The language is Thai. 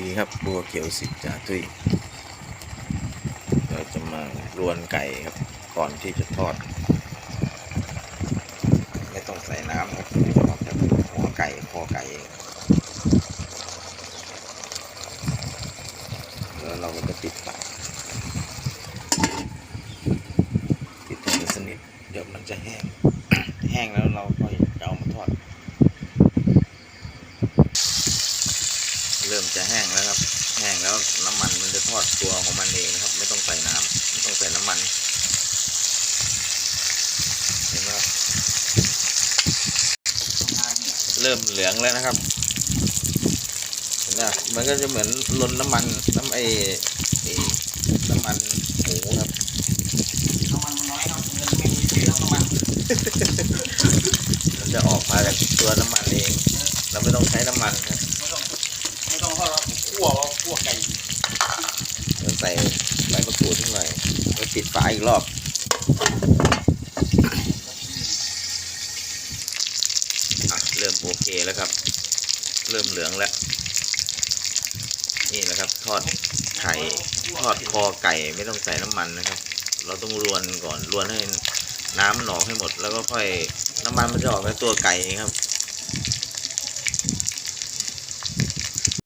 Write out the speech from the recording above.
ีครับบัวเขียวสิบจ่าตุ้ยเราจะมารวนไก่ครับ ก่อนที่จะทอด ไม่ต้องใส่น้ำครับออกจากหัวไก่คอไก่เองแล้วเราก็จะปิดปากปิดให้สนิทเดี๋ยวมันจะแห้ง แห้งแล้วเราค่อยจะเอามาทอด เริ่มจะแห้งแล้วครับ แห้งแล้วน้ำมันมันจะทอดตัวของมันเองครับ ไม่ต้องใส่น้ำไม่ต้องใส่น้ำมัน เห็นไหมครับเริ่มเหลืองแล้วนะครับเห็นไหมมันก็จะเหมือนลนน้ำมันน้ำไอไอ้น้ำมันหมูครับน้ำมันมันน้อยครับเงินไม่มีซื้อแล้วน้ำมันมันจะออกมาจากตัวน้ำมันเอง เราไม่ต้องใช้น้ำมันครับ ไม่ต้องไม่ต้องทอดหรอกคั่วว่าคั่วไก่ เราใส่ใบมะกรูดนิดหน่อยไปปิดฝาอีกรอบอะเริ่มโอเคแล้วครับ เริ่มเหลืองแล้ว นี่นะครับ ทอดไข่ทอดคอไก่ไม่ต้องใส่น้ำมันนะครับ เราต้องรวนก่อนรวนให้น้ำมันออกให้หมด แล้วก็ค่อยน้ำมันมันจะออกในตัวไก่เองครับ